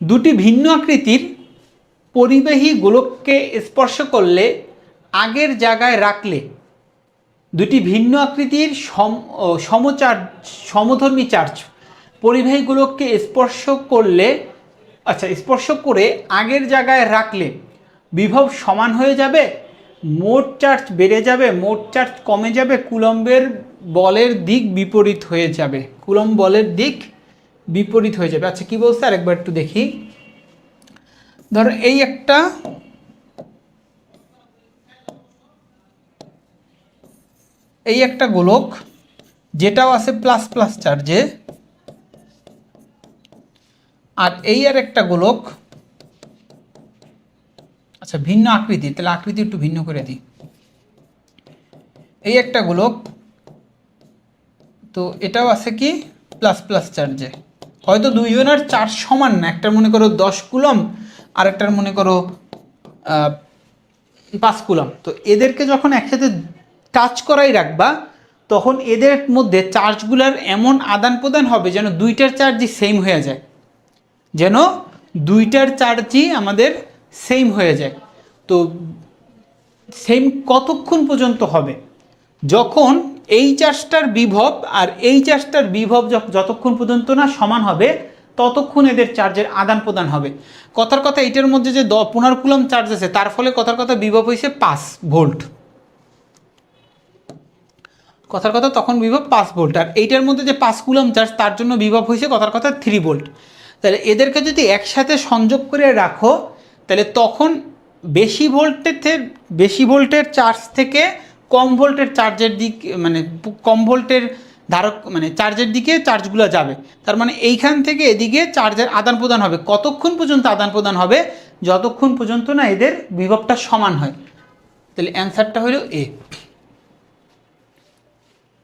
দুটি ভিন্ন আকৃতির পরিবাহী গোলককে স্পর্শ করলে আগের জায়গায় রাখলে দুটি ভিন্ন আকৃতির সম সমচার্জ, সমধর্মী চার্জ পরিবাহী গোলককে স্পর্শ করলে আচ্ছা স্পর্শ করে আগের জায়গায় রাখলে বিভব সমান হয়ে যাবে, মোট চার্জ বেড়ে যাবে, মোট চার্জ কমে যাবে, কুলম্বের বলের দিক বিপরীত হয়ে যাবে, কুলম্ব বলের দিক বিপরীত হয়ে যাবে। আচ্ছা কি বলছে? আরেকবার একটু দেখি। ধরো এই একটা এই একটা গোলক, যেটাও আছে প্লাস প্লাস চার্জে আর এই আর একটা গোলক আচ্ছা ভিন্ন আকৃতি, তাহলে আকৃতি একটু ভিন্ন করে দিই। এই একটা গোলক, তো এটাও আছে কি? প্লাস প্লাস চার্জে হয়তো দুইজনের চার্জ সমান না, একটার মনে করো দশ কুলম আর একটার মনে করো পাঁচ কুলম। তো এদেরকে যখন একসাথে টাচ করাই রাখবা, তখন এদের মধ্যে চার্জগুলোর এমন আদান প্রদান হবে যেন দুইটার চার্জই সেম হয়ে যায়। যেন দুইটার চার্জই আমাদের সেম হয়ে যায়। তো সেম কতক্ষণ পর্যন্ত হবে? যখন এই চার্জটার বিভব আর এই চার্জটার বিভব যতক্ষণ পর্যন্ত না সমান হবে, ততক্ষণ এদের চার্জের আদান প্রদান হবে। কথার কথা এটার মধ্যে যে দ পনেরো কুলম চার্জ আছে, তার ফলে কথার কথা বিভব হয়েছে পাঁচ ভোল্ট। কথার কথা তখন বিভব পাঁচ ভোল্ট। আর এইটার মধ্যে যে পাঁচ কুলম চার্জ, তার জন্য বিভব হয়েছে কথার কথা থ্রি ভোল্ট। তাহলে এদেরকে যদি একসাথে সংযোগ করে রাখো, তাহলে তখন বেশি ভোল্টের বেশি ভোল্টের চার্জ থেকে কম ভোল্টের চার্জের দিক মানে কম ভোল্টের ধারক মানে চার্জের দিকে চার্জগুলো যাবে। তার মানে এইখান থেকে এদিকে চার্জের আদান প্রদান হবে। কতক্ষণ পর্যন্ত আদান প্রদান হবে? যতক্ষণ পর্যন্ত না এদের বিভবটা সমান হয়। তাহলে অ্যান্সারটা হলো এ